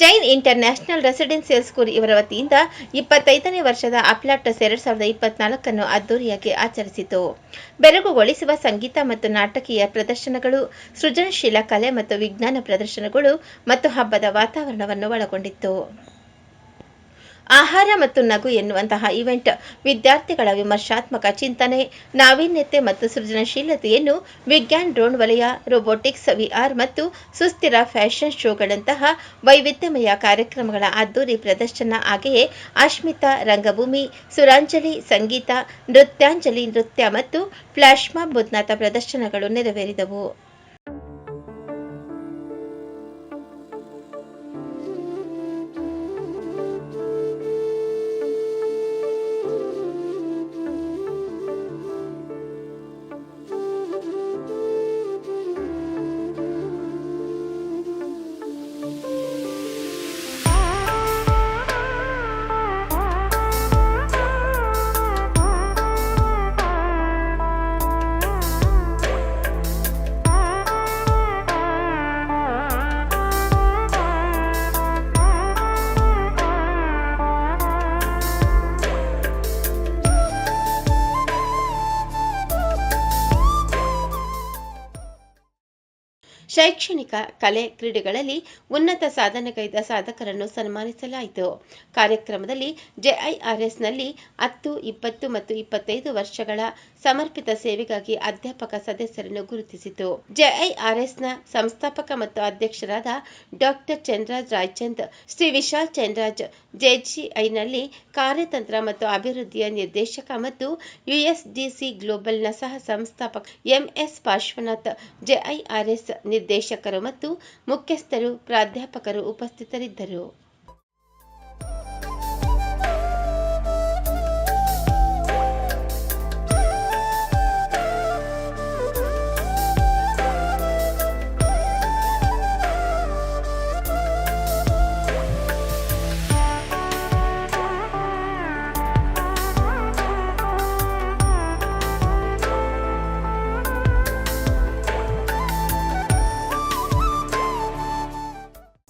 Jain international residential school ಇವರ ವತಿಯಿಂದ ಇಪ್ಪತ್ತೈದನೇ ವರ್ಷದ ಅಪ್ಲಾಟಸ್ ಎರಡ್ ಸಾವಿರದ ಇಪ್ಪತ್ನಾಲ್ಕನ್ನು ಅದ್ದೂರಿಯಾಗಿ ಆಚರಿಸಿತು. ಬೆರಗುಗೊಳಿಸುವ ಸಂಗೀತ ಮತ್ತು ನಾಟಕೀಯ ಪ್ರದರ್ಶನಗಳು, ಸೃಜನಶೀಲ ಕಲೆ ಮತ್ತು ವಿಜ್ಞಾನ ಪ್ರದರ್ಶನಗಳು ಮತ್ತು ಹಬ್ಬದ ವಾತಾವರಣವನ್ನು ಒಳಗೊಂಡಿತ್ತು. ಆಹಾರ ಮತ್ತು ನಗು ಎನ್ನುವಂತಹ ಇವೆಂಟ್ ವಿದ್ಯಾರ್ಥಿಗಳ ವಿಮರ್ಶಾತ್ಮಕ ಚಿಂತನೆ, ನಾವೀನ್ಯತೆ ಮತ್ತು ಸೃಜನಶೀಲತೆಯನ್ನು ವಿಜ್ಞಾನ್ ಡ್ರೋನ್ ವಲಯ, ರೋಬೋಟಿಕ್ಸ್, ವಿಆರ್ ಮತ್ತು ಸುಸ್ಥಿರ ಫ್ಯಾಷನ್ ಶೋಗಳಂತಹ ವೈವಿಧ್ಯಮಯ ಕಾರ್ಯಕ್ರಮಗಳ ಅದ್ದೂರಿ ಪ್ರದರ್ಶನ ಹಾಗೆಯೇ ಅಶ್ಮಿತಾ ರಂಗಭೂಮಿ, ಸುರಾಂಜಲಿ ಸಂಗೀತ, ನೃತ್ಯಾಂಜಲಿ ನೃತ್ಯ ಮತ್ತು ಪ್ಲಾಶ್ಮಾ ಮುದ್ನಾಥ ಪ್ರದರ್ಶನಗಳು ನೆರವೇರಿದವು. ಶೈಕ್ಷಣಿಕ ಕಲೆ ಕ್ರೀಡೆಗಳಲ್ಲಿ ಉನ್ನತ ಸಾಧನೆಗೈದ ಸಾಧಕರನ್ನು ಸನ್ಮಾನಿಸಲಾಯಿತು. ಕಾರ್ಯಕ್ರಮದಲ್ಲಿ ಜೆಐಆರ್ಎಸ್ನಲ್ಲಿ ಹತ್ತು, ಇಪ್ಪತ್ತು ಮತ್ತು ಇಪ್ಪತ್ತೈದು ವರ್ಷಗಳ ಸಮರ್ಪಿತ ಸೇವೆಗಾಗಿ ಅಧ್ಯಾಪಕ ಸದಸ್ಯರನ್ನು ಗುರುತಿಸಿತು. ಜೆಐಆರ್ಎಸ್ನ ಸಂಸ್ಥಾಪಕ ಮತ್ತು ಅಧ್ಯಕ್ಷರಾದ ಡಾಕ್ಟರ್ ಚಂದ್ರರಾಜ್ ರಾಯ್ಚಂದ್, ಶ್ರೀ ವಿಶಾಲ್ ಚಂದ್ರಾಜ್ ಜೆಜಿಐನಲ್ಲಿ ಕಾರ್ಯತಂತ್ರ ಮತ್ತು ಅಭಿವೃದ್ಧಿಯ ನಿರ್ದೇಶಕ ಮತ್ತು ಯುಎಸ್ಡಿಸಿ ಗ್ಲೋಬಲ್ನ ಸಹ ಸಂಸ್ಥಾಪಕ ಎಂಎಸ್ ಪಾರ್ಶ್ವನಾಥ್ ಜೆಐಆರ್ಎಸ್ ನಿರ್ದೇಶಕರು ಮತ್ತು ಮುಖ್ಯಸ್ಥರು ಪ್ರಾಧ್ಯಾಪಕರು ಉಪಸ್ಥಿತರಿದ್ದರು.